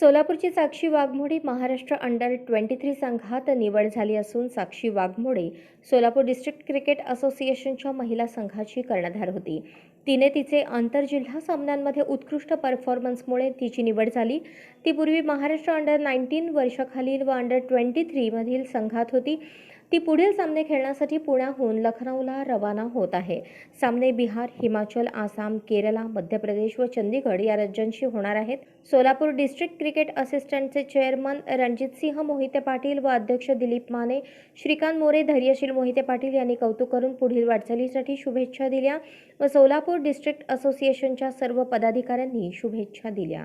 सोलापूरची Sakshi Waghmode Maharashtra under twenty three संघात निवड झाली असून साक्षी वाघमोडे सोलापूर डिस्ट्रिक्ट क्रिकेट असोसिएशनच्या महिला संघाची कर्णधार होती. तिने तिचे आंतरजिल्हा सामन्यांमध्ये उत्कृष्ट परफॉर्मन्समुळे तिची निवड झाली. ती पूर्वी महाराष्ट्र अंडर नाईन्टीन वर्षाखालील व अंडर ट्वेंटी थ्रीमधील संघात होती. ती पुढील सामने खेळण्यासाठी पुण्याहून लखनौला रवाना होत आहे. सामने बिहार हिमाचल आसाम केरला मध्य प्रदेश व चंदीगड या राज्यांशी होणार आहेत. सोलापूर डिस्ट्रिक्ट क्रिकेट असिस्टंटचे चेअरमन रणजितसिंह मोहिते पाटील व अध्यक्ष दिलीप माने श्रीकांत मोरे धैर्यशील मोहिते पाटील यांनी कौतुक करून पुढील वाटचालीसाठी शुभेच्छा दिल्या व सोलापूर डिस्ट्रिक्ट असोसिएशनच्या सर्व पदाधिकाऱ्यांनी शुभेच्छा दिल्या.